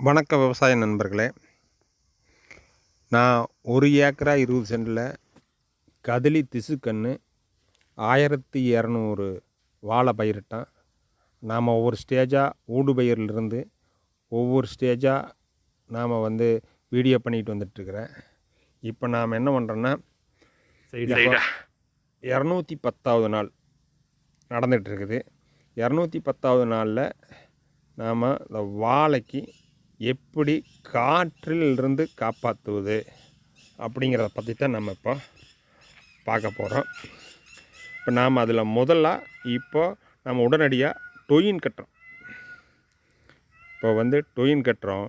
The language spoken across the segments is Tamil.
வணக்க விவசாய நண்பர்களே. நான் ஒரு ஏக்கரா இருபது சென்டில் கதலி திசுக்கன்று ஆயிரத்தி இரநூறு வாழை பயிரிட்டேன். நாம் ஒவ்வொரு ஸ்டேஜாக ஊடு பயிரிலிருந்து ஒவ்வொரு ஸ்டேஜாக நாம் வந்து வீடியோ பண்ணிட்டு வந்துட்டுருக்குறேன். இப்போ நாம் என்ன பண்ணுறோன்னா இரநூத்தி பத்தாவது நாள் நடந்துகிட்டு இருக்குது இரநூத்தி பத்தாவது நாளில் நாம் இந்த வாழைக்கு எப்படி காற்றில் இருந்து காப்பாற்றுவது அப்படிங்கிறத பற்றி தான் நம்ம இப்போ பார்க்க போகிறோம் இப்போ நாம் அதில் முதல்ல இப்போ நம்ம உடனடியாக டொயின் கட்டுறோம். இப்போ வந்து டொயின் கட்டுறோம்.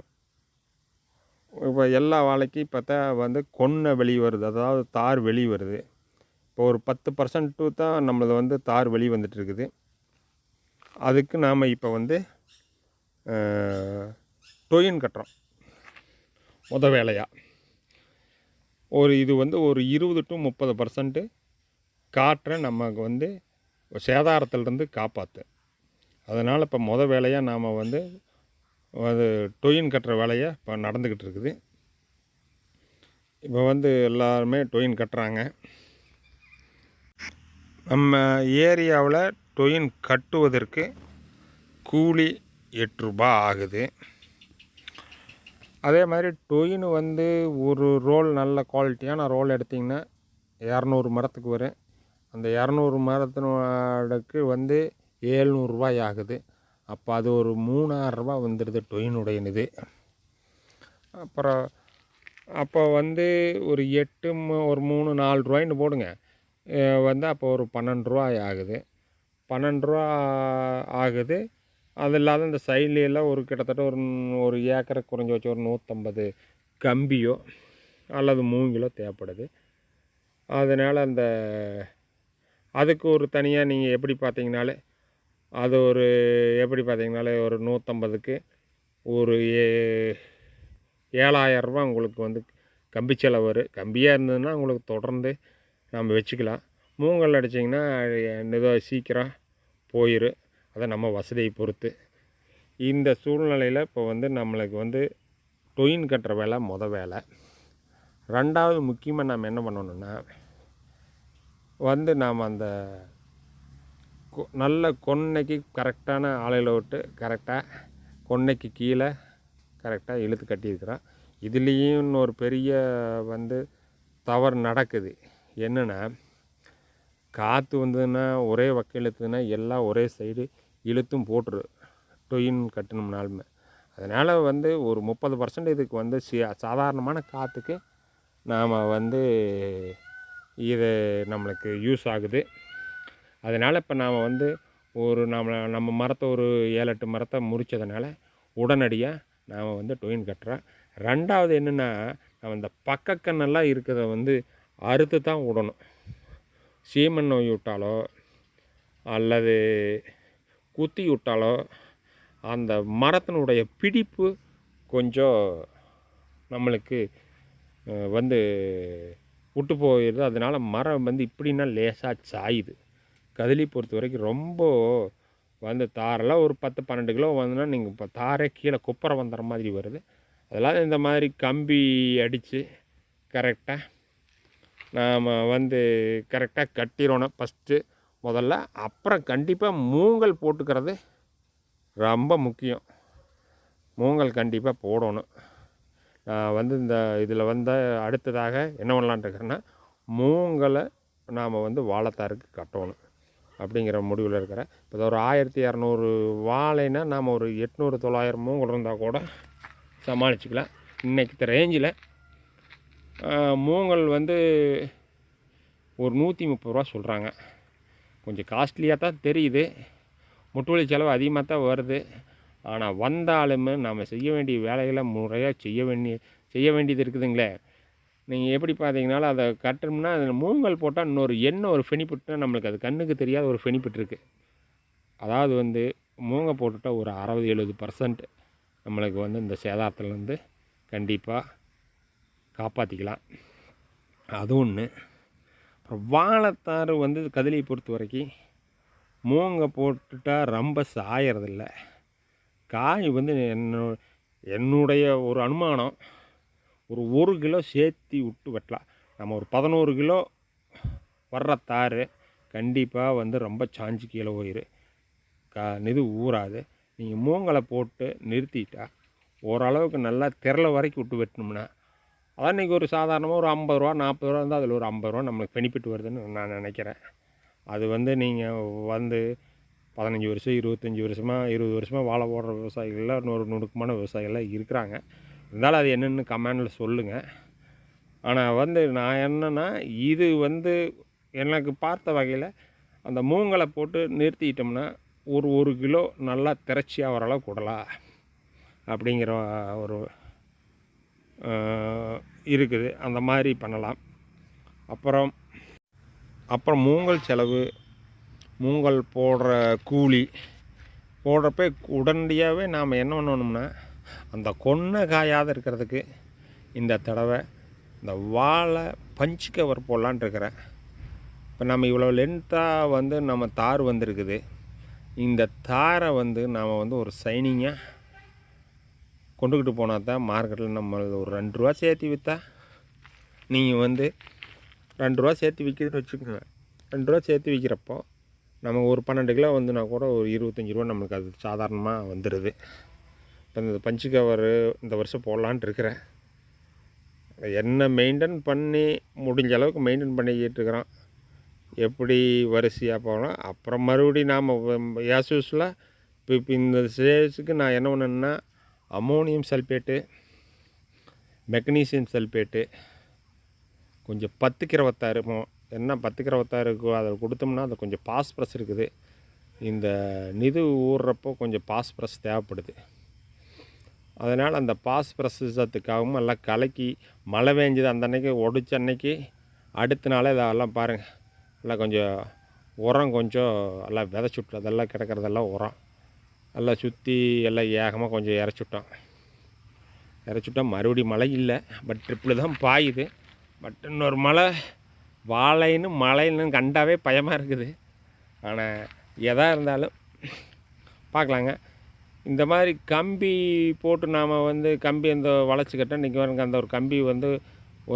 இப்போ எல்லா வாழைக்கும் பார்த்தா வந்து கொன்னை வெளியே வருது. அதாவது தார் வெளி வருது. இப்போ ஒரு பத்து பர்சன்ட்டு தான் நம்மளது வந்து தார் வெளி வந்துட்டு இருக்குது. அதுக்கு நாம் இப்போ வந்து டொயின் கட்டுறோம். முத வேலையாக ஒரு இது வந்து ஒரு இருபது டு முப்பது பர்சன்ட்டு காற்றை நமக்கு வந்து சேதாரத்திலிருந்து காப்பாற்று அதனால் இப்போ முத வேலையாக நாம் வந்து அது டொயின் கட்டுற வேலையை இப்போ நடந்துக்கிட்டு இருக்குது. இப்போ வந்து எல்லாருமே டொயின் கட்டுறாங்க. நம்ம ஏரியாவில் டொயின் கட்டுவதற்கு கூலி எட்டு ரூபா ஆகுது. அதே மாதிரி டொயின் வந்து ஒரு ரோல் நல்ல குவாலிட்டியான ரோல் எடுத்திங்கன்னா இரநூறு மரத்துக்கு வரும். அந்த இரநூறு மரத்தினோடக்கு வந்து ஏழ்நூறுபாய் ஆகுது. அப்போ அது ஒரு மூணாயிரரூபா வந்துடுது டொயினுடைய இது அப்புறம் அப்போ வந்து ஒரு எட்டு ஒரு மூணு நாலு ரூபாய்ன்னு போடுங்க. வந்து அப்போ ஒரு பன்னெண்டு ரூபாய் ஆகுது. பன்னெண்டு ரூபா ஆகுது. அது இல்லாத இந்த side ஒரு கிட்டத்தட்ட ஒரு ஒரு ஏக்கரை குறைஞ்சி வச்சு ஒரு நூற்றம்பது கம்பியோ அல்லது மூங்கிலோ தேவைப்படுது. அதனால் அந்த அதுக்கு ஒரு தனியாக நீங்கள் எப்படி பார்த்தீங்கனாலே அது ஒரு எப்படி பார்த்தீங்கனாலே ஒரு நூற்றம்பதுக்கு ஒரு ஏ ஏழாயிரரூபா உங்களுக்கு வந்து கம்பி செலவு வரும். கம்பியாக இருந்ததுன்னா உங்களுக்கு தொடர்ந்து நம்ம வச்சுக்கலாம். மூங்கல் அடிச்சிங்கன்னா ஏதோ சீக்கிரம் போயிடும் அதை நம்ம வசதியை பொறுத்து. இந்த சூழ்நிலையில் இப்போ வந்து நம்மளுக்கு வந்து டொயின் கட்டுற வேலை முத வேலை. ரெண்டாவது முக்கியமாக நம்ம என்ன பண்ணணும்னா வந்து நாம் அந்த கொ- நல்ல கொன்னைக்கு கரெக்டான ஆலையில் விட்டு கரெக்டாக கொன்னைக்கு கீழே கரெக்டாக இழுத்து கட்டியிருக்கிறோம். இதுலேயும் இன்னொரு பெரிய வந்து தவறு நடக்குது. என்னென்னா காற்று வந்ததுன்னா ஒரே வக்கை இழுத்துதுன்னா எல்லாம் ஒரே சைடு இழுத்தும் போட்டுரு. டொயின் கட்டணும்னாலுமே அதனால் வந்து ஒரு முப்பது பர்சன்ட் இதுக்கு வந்து சி சாதாரணமான காற்றுக்கு நாம் வந்து இது நம்மளுக்கு யூஸ் ஆகுது. அதனால் இப்போ நாம் வந்து ஒரு நம்ம நம்ம மரத்தை ஒரு ஏழு எட்டு மரத்தை முறிச்சதுனால உடனடியாக நாம் வந்து டொயின் கட்டுறோம். ரெண்டாவது என்னென்னா நம்ம இந்த பக்கக்கண்ணெல்லாம் இருக்கிறத வந்து அறுத்து தான் விடணும். சீமன் நோய் விட்டாலோ அல்லது குத்தி விட்டாலோ அந்த மரத்தினுடைய பிடிப்பு கொஞ்சம் நம்மளுக்கு வந்து விட்டு போயிடுது அதனால் மரம் வந்து இப்படின்னா லேசாக சாயுது. கதலி பொறுத்த வரைக்கும் ரொம்ப வந்து தாரெல்லாம் ஒரு பத்து பன்னெண்டு கிலோ வந்துன்னா நீங்கள் இப்போ தாரே கீழே குப்பரை வந்துடுற மாதிரி வருது. அதெல்லாம் இந்த மாதிரி கம்பி அடித்து கரெக்டாக நாம் வந்து கரெக்டாக கட்டிடணும். ஃபஸ்ட்டு முதல்ல அப்புறம் கண்டிப்பாக மூங்கல் போட்டுக்கிறது ரொம்ப முக்கியம். மூங்கல் கண்டிப்பாக போடணும். நான் வந்து இந்த இதில் வந்து அடுத்ததாக என்ன பண்ணலான்ட்டு இருக்கிறேன்னா மூங்கலை நாம் வந்து வாழைத்தாருக்கு கட்டணும் அப்படிங்கிற முடிவில் இருக்கிற இப்போ ஒரு ஆயிரத்தி இரநூறு வாழைனா நாம் ஒரு எட்நூறு தொள்ளாயிரம் மூங்கல் இருந்தால் கூட சமாளிச்சுக்கலாம். இன்றைக்கி ரேஞ்சில் மூங்கல் வந்து ஒரு நூற்றி முப்பது ரூபா சொல்கிறாங்க கொஞ்சம் காஸ்ட்லியாக தான் தெரியுது. முட்டுவலி செலவு அதிகமாக தான் வருது. ஆனால் வந்தாலுமே நம்ம செய்ய வேண்டிய வேலைகளை முறையாக செய்ய வேண்டிய செய்ய வேண்டியது இருக்குதுங்களே. நீங்கள் எப்படி பார்த்தீங்கனாலும் அதை கட்டணும்னா அதில் மூங்கல் போட்டால் இன்னொரு எண்ணெய் ஒரு ஃபெனிஃபிட்னால் நம்மளுக்கு. அது கண்ணுக்கு தெரியாத ஒரு ஃபெனிஃபிட் இருக்குது அதாவது வந்து மூங்க போட்டுட்டால் ஒரு அறுபது எழுபது பர்சன்ட் நம்மளுக்கு வந்து இந்த சேதாரத்துலேருந்து கண்டிப்பாக காப்பாற்றிக்கலாம் அது ஒன்று அப்புறம் வாழைத்தாறு வந்து கதிலியை பொறுத்த வரைக்கும் மூங்க போட்டுட்டால் ரொம்ப சாயறதில்ல. காய் வந்து என்னோ என்னுடைய ஒரு அனுமானம் ஒரு ஒரு கிலோ சேர்த்தி விட்டு வெட்டலாம். நம்ம ஒரு பதினோரு கிலோ வர்ற தார் கண்டிப்பாக வந்து ரொம்ப சாஞ்சு கீழே போயிரு. க இது ஊறாது. நீங்கள் மூங்கலை போட்டு நிறுத்திட்டா ஓரளவுக்கு நல்லா திரள வரைக்கும் விட்டு வெட்டினோம்னா அதான் இன்றைக்கி ஒரு சாதாரணமாக ஒரு ஐம்பது ரூபா நாற்பது ரூபா இருந்தால் அதில் ஒரு ஐம்பது ரூபா நம்மளுக்கு பெனிஃபிட் வருதுன்னு நான் நினைக்கிறேன். அது வந்து நீங்கள் வந்து பதினஞ்சு வருஷம் இருபத்தஞ்சி வருஷமாக இருபது வருஷமாக வாழை போடுற விவசாயிகள்லாம் இன்னொரு நுணுக்கமான விவசாயிகள்லாம் இருக்கிறாங்க. இருந்தாலும் அது என்னென்னு கமெண்டில் சொல்லுங்கள் ஆனால் வந்து நான் என்னென்னா இது வந்து எனக்கு பார்த்த வகையில் அந்த மூங்கலை போட்டு நிறுத்திட்டோம்னா ஒரு ஒரு கிலோ நல்லா திரட்சியாக ஓரளவுக்கு விடலாம். அப்படிங்கிற ஒரு இருக்குது. அந்த மாதிரி பண்ணலாம். அப்புறம் அப்புறம் மூங்கல் செலவு மூங்கல் போடுற கூலி போடுறப்ப உடனடியாகவே நாம் என்ன பண்ணணும்னா அந்த கொன்னை காயாத இருக்கிறதுக்கு இந்த தடவை இந்த வாழை பஞ்சு கவர் போடலான்ட்டு இருக்கிறேன். இப்போ நம்ம இவ்வளோ லென்த்தாக வந்து நம்ம தார் வந்திருக்குது. இந்த தாரை வந்து நாம் வந்து ஒரு சைனிங்காக கொண்டுக்கிட்டு போனால் தான் மார்க்கெட்டில் நம்ம ஒரு ரெண்டு ரூபா சேர்த்து விற்றா நீங்கள் வந்து ரெண்டு ரூபா சேர்த்து விற்கிதுன்னு வச்சுக்கோங்க. ரெண்டு ரூபா சேர்த்து விற்கிறப்போ நம்ம ஒரு பன்னெண்டு கிலோ வந்துனா கூட ஒரு இருபத்தஞ்சி ரூபா நமக்கு அது சாதாரணமாக வந்துடுது இப்போ இந்த பஞ்சு கவரு இந்த வருஷம் போடலான்ட்டு இருக்கிறேன். என்ன மெயின்டைன் பண்ணி முடிஞ்ச அளவுக்கு மெயின்டைன் பண்ணிக்கிட்டு இருக்கிறோம். எப்படி வரிசையாக போகலாம் அப்புறம் மறுபடியும் நாம் யாஸ் இப்போ இப்போ இந்த ஸ்டேஜுக்கு நான் என்ன பண்ணேன்னா அமோனியம் சல்பேட்டு மெக்னீசியம் சல்பேட்டு கொஞ்சம் பத்துக்கு இருபத்தாறு என்ன பத்துக்கு இருபத்தாறு இருக்கோ அதை கொடுத்தோம்னா அது கொஞ்சம் பாஸ்பரஸ் இருக்குது. இந்த நிது ஊறுறப்போ கொஞ்சம் பாஸ்பரஸ் தேவைப்படுது. அதனால் அந்த பாஸ்பரஸ் சத்துக்காகவும் எல்லாம் கலக்கி மழை பெஞ்சது அந்த அன்னைக்கு ஒடிச்ச அன்னைக்கு அடுத்த நாளே இதெல்லாம் பாருங்கள் எல்லாம் கொஞ்சம் உரம் கொஞ்சம் எல்லாம் விதைச்சுட்டு அதெல்லாம் கிடக்கிறதெல்லாம் உரம். எல்லாம் சுற்றி எல்லாம் ஏகமாக கொஞ்சம் இறச்சுட்டோம் இறச்சுட்டோம் மறுபடியும் மழை இல்லை. பட் ட்ரிப்பில் தான் பாயுது. பட் இன்னொரு மழை வாழைன்னு மழைன்னு கண்டாவே பயமாக இருக்குது. ஆனால் எதாக இருந்தாலும் பார்க்கலாங்க இந்த மாதிரி கம்பி போட்டு நாம் வந்து கம்பி அந்த வளைச்சி இன்றைக்கி வரங்க அந்த ஒரு கம்பி வந்து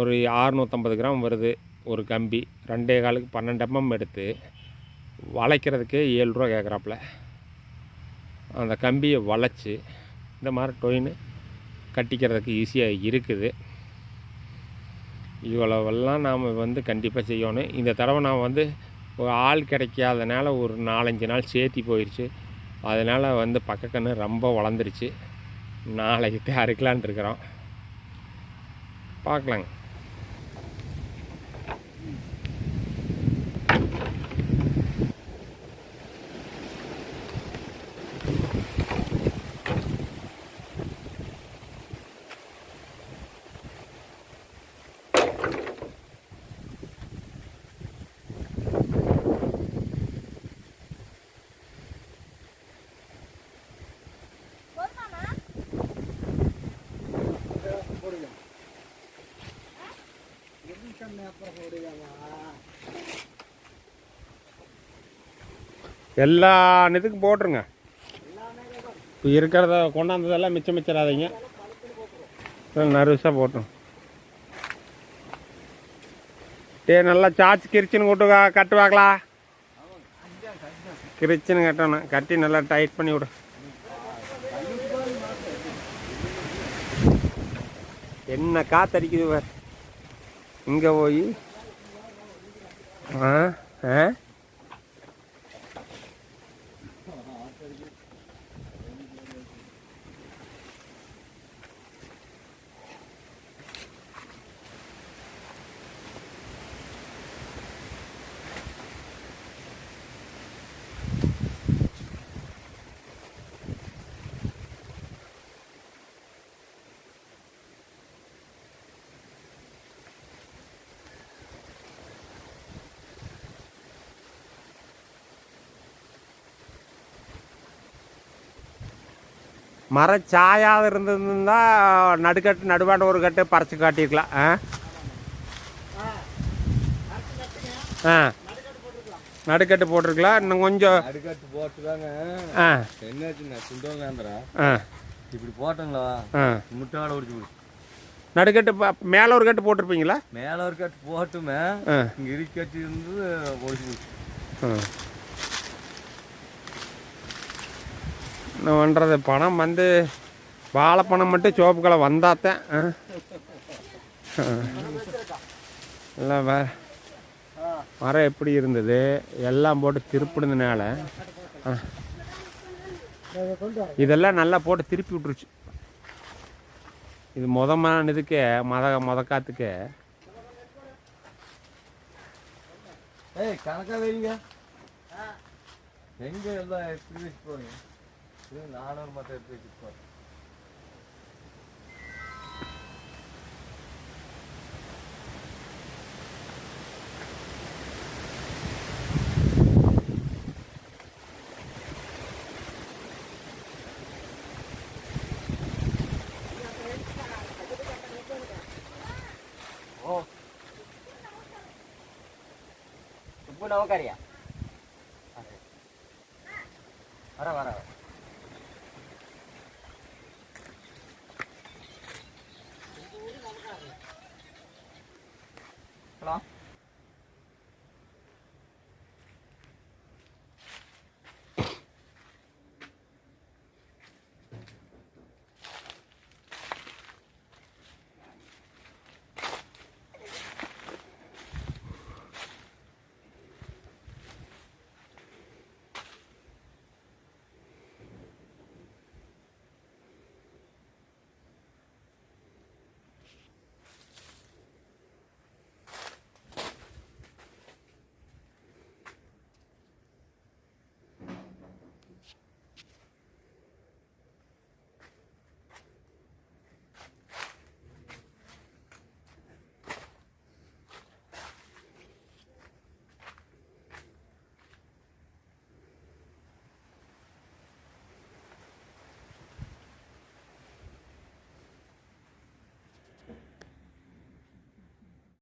ஒரு அறுநூற்றம்பது கிராம் வருது ஒரு கம்பி. ரெண்டே காலுக்கு பன்னெண்டு எம்எம் எடுத்து வளைக்கிறதுக்கே ஏழு ரூபா கேட்குறாப்புல அந்த கம்பியை வளைச்சி இந்த மாதிரி டொயின் கட்டிக்கிறதுக்கு ஈஸியாக இருக்குது. இவ்வளவெல்லாம் நாம் வந்து கண்டிப்பாக செய்யணும். இந்த தடவை நான் வந்து ஒரு ஆள் கிடைக்காதனால ஒரு நாலஞ்சு நாள் சேர்த்தி போயிடுச்சு அதனால் வந்து பக்கக்கன்று ரொம்ப வளர்ந்துருச்சு. நாளைக்கு தான் இருக்கிறோம். பார்க்கலாங்க. எல்லா இதுக்கும் போட்டுருங்க. இப்போ இருக்கிறத கொண்டாந்ததெல்லாம் மிச்சம் மிச்சிடாதீங்க நர்வஸாக போட்டோம் டே நல்லா சாச்சு கிரிச்சின்னு கூட்டு கட்டுவாங்களா கிரிச்சின்னு கட்டணும். கட்டி நல்லா டைட் பண்ணி விடு. என்ன காத்தடிக்குது வேறு இங்கே போய் ஆ ஆ? மரம் சாயாத இருந்திருந்தா நடுக்கட்டு நடுவாண்ட ஒரு கட்டு பறிச்சு காட்டியிருக்கலாம். ஆ? ஆ. நடுக்கட்டு போட்டிருக்கலாம். இன்னும் கொஞ்சம். அடிக்கட்டு போட்டுதாங்க. ஆ. என்னாச்சுண்ணா சுண்டோங்காந்திரா ஆ. இப்படி போட்டோங்களா ஆ. முட்டாட ஒடிச்சு போச்சு நடுக்கட்டு மேலே ஒரு கட்டு போட்டிருப்பீங்களா? மேலே ஒரு கட்டு போட்டுமே இங்கே இருக்கட்டி இருந்து போச்சு ஆ. என்ன பண்ணுறது பணம் வந்து வாழைப்பணம் மட்டும் சோப்பு கலர் வந்தாத்தேன் இல்லை வே மரம் எப்படி இருந்தது? எல்லாம் போட்டு திருப்பினதுனால இதெல்லாம் நல்லா போட்டு திருப்பி விட்டுருச்சு. இது மொதமான இதுக்கே மத மொத காத்துக்கே ஏய் வைங்க எங்க எல்லாம் எப்படி போறீங்க இது நானூறு மட்டும் எடுத்து வச்சுட்டு போறேன்